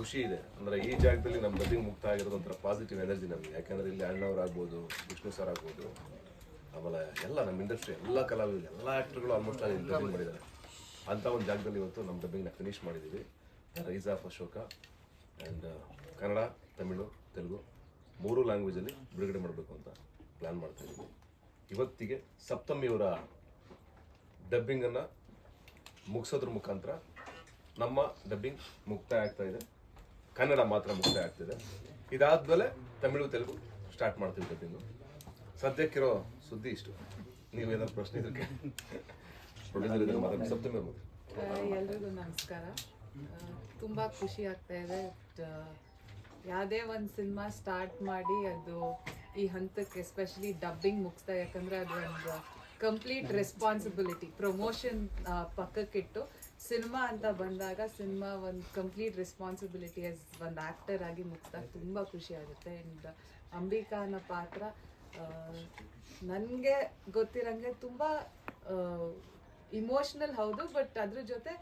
ಖುಷಿ ಇದೆ. ಅಂದ್ರೆ ಈ ಜಾಗದಲ್ಲಿ ನಮ್ಮ ಡಬ್ಬಿಂಗ್ ಮುಕ್ತ ಆಗಿರೋದು ಒಂಥರ ಪಾಸಿಟಿವ್ ಎನರ್ಜಿ ನಮಗೆ. ಯಾಕಂದ್ರೆ ಇಲ್ಲಿ ಅಣ್ಣವರಾಗ್ಬೋದು ವಿಷ್ಣು ಸರ್ ಆಗ್ಬೋದು ಆಮೇಲೆ ಎಲ್ಲ ನಮ್ಮ ಇಂಡಸ್ಟ್ರಿ ಎಲ್ಲ ಕಲಾವಿದರು ಎಲ್ಲ ಆ್ಯಕ್ಟರ್ಗಳು ಆಲ್ಮೋಸ್ಟ್ ಅಲ್ಲಿ ಡಬ್ಬಿಂಗ್ ಮಾಡಿದ್ದಾರೆ. ಅಂಥ ಒಂದು ಜಾಗದಲ್ಲಿ ಇವತ್ತು ನಮ್ಮ ಡಬ್ಬಿಂಗ್ನ ಫಿನಿಶ್ ಮಾಡಿದ್ದೀವಿ. Rise of Ashoka and Kannada Tamil Telugu ಮೂರು ಲ್ಯಾಂಗ್ವೇಜಲ್ಲಿ ಬಿಡುಗಡೆ ಮಾಡಬೇಕು ಅಂತ ಪ್ಲ್ಯಾನ್ ಮಾಡ್ತಾ ಇದ್ದೀವಿ. ಇವತ್ತಿಗೆ ಸಪ್ತಮಿಯವರ ಡಬ್ಬಿಂಗನ್ನು ಮುಗಿಸೋದ್ರ ಮುಖಾಂತರ ನಮ್ಮ ಡಬ್ಬಿಂಗ್ ಮುಕ್ತಾಯ ಆಗ್ತಾ ಇದೆ. ಕನ್ನಡ ಮಾತ್ರ ಮುಕ್ತಾಯ ಆಗ್ತಿದೆ. ಇದಾದ್ಮೇಲೆ ತಮಿಳು, ತೆಲುಗು ಸ್ಟಾರ್ಟ್ ಮಾಡ್ತೀವಿ ಸದ್ಯಕ್ಕಿರೋ ಸುದ್ದಿ ಇಷ್ಟು. ನೀವೇನಾದ್ರು ಪ್ರಶ್ನೆ ಇದಕ್ಕೆ ಸಪ್ತಮಿ. ಎಲ್ರಿಗೂ ನಮಸ್ಕಾರ. ತುಂಬಾ ಖುಷಿ ಆಗ್ತಾ ಇದೆ. ಯಾವುದೇ ಒಂದು ಸಿನಿಮಾ ಸ್ಟಾರ್ಟ್ ಮಾಡಿ ಅದು ಈ ಹಂತಕ್ಕೆ ಎಸ್ಪೆಷಲಿ ಡಬ್ಬಿಂಗ್ ಮುಗಿಸ್ತಾ, ಯಾಕಂದ್ರೆ ಅದು ಒಂದು ಕಂಪ್ಲೀಟ್ ರೆಸ್ಪಾನ್ಸಿಬಿಲಿಟಿ ಪ್ರಮೋಷನ್ ಪಕ್ಕಕ್ಕಿಟ್ಟು ಸಿನಿಮಾ ಅಂತ ಬಂದಾಗ ಸಿನಿಮಾ ಒಂದು ಕಂಪ್ಲೀಟ್ ರೆಸ್ಪಾನ್ಸಿಬಿಲಿಟಿ ಆಸ್ ಒಂದು ಆ್ಯಕ್ಟರ್ ಆಗಿ ಮುಗಿಸ್ದಾಗ ತುಂಬ ಖುಷಿ ಆಗುತ್ತೆ. ಅಂಬಿಕಾ ಅನ್ನೋ ಪಾತ್ರ ನನಗೆ ಗೊತ್ತಿರಂಗೆ ತುಂಬ ಇಮೋಷ್ನಲ್ ಹೌದು ಬಟ್ ಅದ್ರ ಜೊತೆ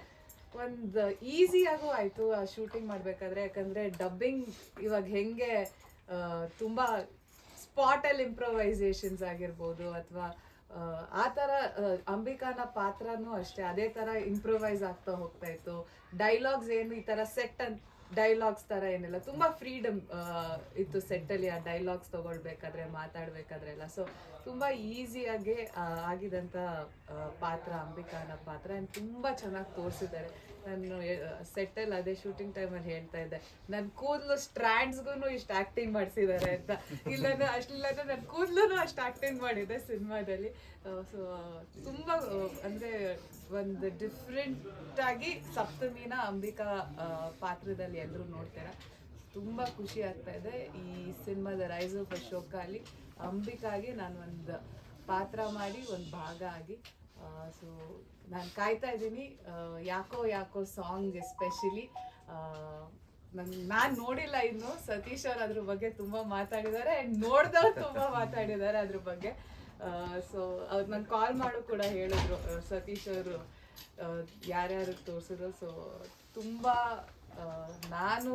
ಒಂದು ಈಸಿಯಾಗೂ ಆಯಿತು ಆ ಶೂಟಿಂಗ್ ಮಾಡಬೇಕಾದ್ರೆ. ಯಾಕಂದರೆ ಡಬ್ಬಿಂಗ್ ಇವಾಗ ಹೆಂಗೆ ತುಂಬ ಸ್ಪಾಟಲ್ಲಿ ಇಂಪ್ರೊವೈಸೇಷನ್ಸ್ ಆಗಿರ್ಬೋದು, ಅಥವಾ ಆ ಥರ ಅಂಬಿಕಾನ ಪಾತ್ರನೂ ಅಷ್ಟೇ. ಅದೇ ಥರ ಇಂಪ್ರೂವೈಸ್ ಆಗ್ತಾ ಹೋಗ್ತಾ ಇತ್ತು. ಡೈಲಾಗ್ಸ್ ಏನು ಈ ಥರ ಸೆಟ್ ಅಂತ ಡೈಲಾಗ್ಸ್ ತರ ಏನಿಲ್ಲ. ತುಂಬಾ ಫ್ರೀಡಮ್ ಇತ್ತು ಸೆಟ್ ಅಲ್ಲಿ ಆ ಡೈಲಾಗ್ಸ್ ತಗೊಳ್ಬೇಕಾದ್ರೆ ಮಾತಾಡ್ಬೇಕಾದ್ರೆ ಎಲ್ಲ ಸೊ ತುಂಬಾ ಈಸಿಯಾಗಿ ಆಗಿದಂತ ಪಾತ್ರ ಪಾತ್ರ, ಅಂಬಿಕಾನ ಪಾತ್ರ. ತುಂಬಾ ತುಂಬ ಚೆನ್ನಾಗಿ ತೋರಿಸಿದ್ದಾರೆ. ನಾನು ಸೆಟ್ಟಲ್ಲಿ ಅದೇ ಶೂಟಿಂಗ್ ಟೈಮಲ್ಲಿ ಹೇಳ್ತಾ ಇದ್ದೆ. ನನ್ನ ಕೂದಲು ಸ್ಟ್ರ್ಯಾಂಡ್ಸ್ಗೂ ಇಷ್ಟು ಆ್ಯಕ್ಟಿಂಗ್ ಮಾಡಿಸಿದ್ದಾರೆ ಅಂತ. ಇಲ್ಲನೂ ಅಷ್ಟಿಲ್ಲನೂ ನನ್ನ ಕೂದಲು ಅಷ್ಟು ಆ್ಯಕ್ಟಿಂಗ್ ಮಾಡಿದೆ ಸಿನಿಮಾದಲ್ಲಿ. ಸೊ ತುಂಬ, ಅಂದರೆ ಒಂದು ಡಿಫ್ರೆಂಟ್ ಆಗಿ ಸಪ್ತಮಿನ ಅಂಬಿಕಾ ಪಾತ್ರದಲ್ಲಿ ಎಲ್ಲರೂ ನೋಡ್ತೀರಾ. ತುಂಬ ಖುಷಿ ಆಗ್ತಾ ಇದೆ. ಈ ಸಿನಿಮಾದ ರೈಸ್ ಆಫ್ ಅಶೋಕ ಅಲ್ಲಿ ಅಂಬಿಕಾಗೆ ನಾನು ಒಂದು ಪಾತ್ರ ಮಾಡಿ, ಒಂದು ಭಾಗ ಆಗಿ ಸೊ ನಾನು ಕಾಯ್ತಾ ಇದ್ದೀನಿ. ಯಾಕೋ ಯಾಕೋ ಸಾಂಗ್ ಎಸ್ಪೆಷಲಿ ನನ್, ನಾನು ನೋಡಿಲ್ಲ ಇನ್ನು. ಸತೀಶ್ ಅವ್ರು ಅದ್ರ ಬಗ್ಗೆ ತುಂಬಾ ಮಾತಾಡಿದ್ದಾರೆ. ಆ್ಯಂಡ್ ನೋಡ್ದವ್ರು ತುಂಬಾ ಮಾತಾಡಿದ್ದಾರೆ ಅದ್ರ ಬಗ್ಗೆ. ಸೊ ಅವ್ರು ನಂಗೆ ಕಾಲ್ ಮಾಡು ಕೂಡ ಹೇಳಿದ್ರು ಸತೀಶ್ ಅವರು ಯಾರ್ಯಾರು ತೋರಿಸಿದ್ರು ಸೊ ತುಂಬ ನಾನು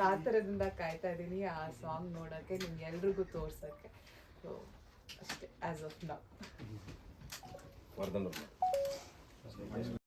ಕಾತರದಿಂದ ಕಾಯ್ತಾ ಇದ್ದೀನಿ ಆ ಸಾಂಗ್ ನೋಡೋಕ್ಕೆ, ನಿಮ್ಗೆ ಎಲ್ರಿಗೂ ತೋರ್ಸೋಕ್ಕೆ. ಸೊ ಅಷ್ಟೇ ಆಸ್ ಆಫ್ ನೌ ವರ್ಧನ್ ಅವ್ರು